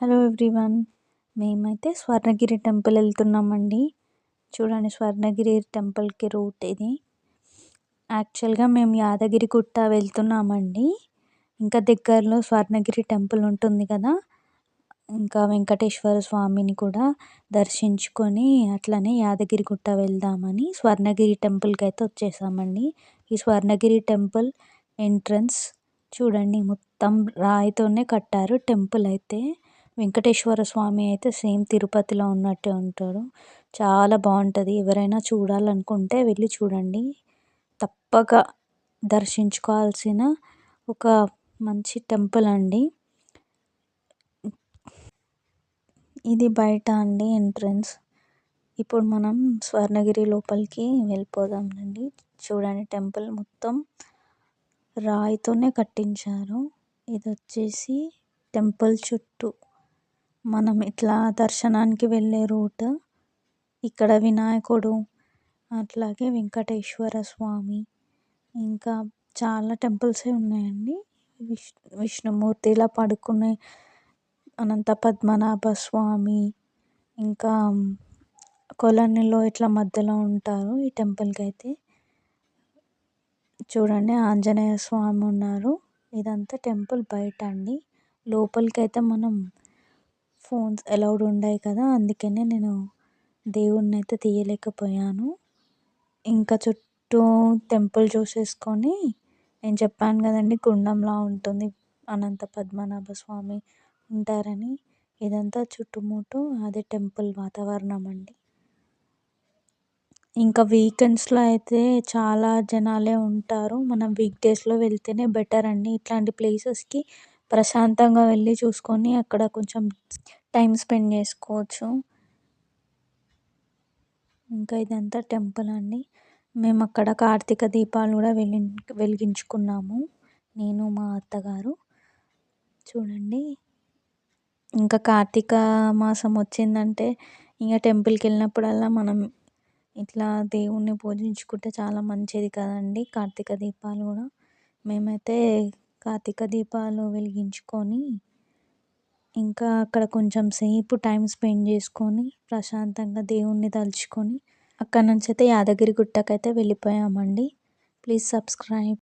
Hello everyone మేమైతే Swarnagiri temple వెళ్తున్నామండి. చూడండి స్వర్ణగిరి టెంపుల్కి రూట్ ఇది. యాక్చువల్గా మేము యాదగిరి గుట్ట వెళ్తున్నామండి. ఇంకా దగ్గరలో స్వర్ణగిరి టెంపుల్ ఉంటుంది కదా. ఇంకా వెంకటేశ్వర స్వామిని కూడా దర్శించుకొని అట్లనే యాదగిరి గుట్ట వెళ్దామని స్వర్ణగిరి టెంపుల్కి అయితే వచ్చేసామండి. ఈ స్వర్ణగిరి టెంపుల్ ఎంట్రన్స్ చూడండి మొత్తం రాయితోనే కట్టారు టెంపుల్ అయితే. వెంకటేశ్వర స్వామి అయితే సేమ్ తిరుపతిలో ఉన్నట్టే ఉంటాడు చాలా బాగుంటుంది. ఎవరైనా చూడాలనుకుంటే వెళ్ళి చూడండి. తప్పక దర్శించుకోవాల్సిన ఒక మంచి టెంపుల్ అండి. ఇది బయట అండి ఎంట్రన్స్. ఇప్పుడు మనం స్వర్ణగిరి లోపలికి వెళ్ళిపోదామండి చూడండి టెంపుల్ మొత్తం రాయితోనే కట్టించారు. ఇది వచ్చేసి టెంపుల్ చుట్టూ. మనం ఇట్లా దర్శనానికి వెళ్ళే రూట్ ఇక్కడ వినాయకుడు అట్లాగే వెంకటేశ్వర స్వామి ఇంకా చాలా టెంపుల్సే ఉన్నాయండి. విష్ విష్ణుమూర్తి ఇలా పడుకునే అనంత పద్మనాభ స్వామి ఇంకా కొలనులో ఇట్లా మధ్యలో ఉంటారు ఈ టెంపుల్కి అయితే. చూడండి ఆంజనేయ స్వామి ఉన్నారు. ఇదంతా టెంపుల్ బయట అండి లోపలికి అయితే మనం ఫోన్స్ అలౌడ్ ఉండవు కదా అందుకనే నేను దేవుడిని అయితే తీయలేకపోయాను. ఇంకా చుట్టూ టెంపుల్ చూసేసుకొని నేను చెప్పాను కదండి గుండంలా ఉంటుంది అనంత పద్మనాభ స్వామి ఉంటారని. ఇదంతా చుట్టుముట్టు అదే టెంపుల్ వాతావరణం అండి. ఇంకా వీకెండ్స్లో అయితే చాలా జనాలే ఉంటారు. మనం వీక్ డేస్లో వెళ్తేనే బెటర్ అండి. ఇట్లాంటి ప్లేసెస్కి ప్రశాంతంగా వెళ్ళి చూసుకొని అక్కడ కొంచెం టైం స్పెండ్ చేసుకోవచ్చు. ఇంకా ఇదంతా టెంపుల్ అండి. మేము అక్కడ కార్తీక దీపాలు కూడా వెలి వెలిగించుకున్నాము. నేను మా అత్తగారు. చూడండి. ఇంకా కార్తీక మాసం వచ్చిందంటే ఇంకా టెంపుల్కి వెళ్ళినప్పుడల్లా మనం ఇట్లా దేవుణ్ణి పూజించుకుంటే చాలా మంచిది కదండి కార్తీక దీపాలు కూడా. మేమైతే కార్తీక దీపాలు వెలిగించుకొని ఇంకా అక్కడ కొంచెం సేపు టైం స్పెండ్ చేసుకొని ప్రశాంతంగా దేవుణ్ణి తలుచుకొని అక్కడ నుంచి అయితే యాదగిరి గుట్టకైతే వెళ్ళిపోయామండి. Please subscribe.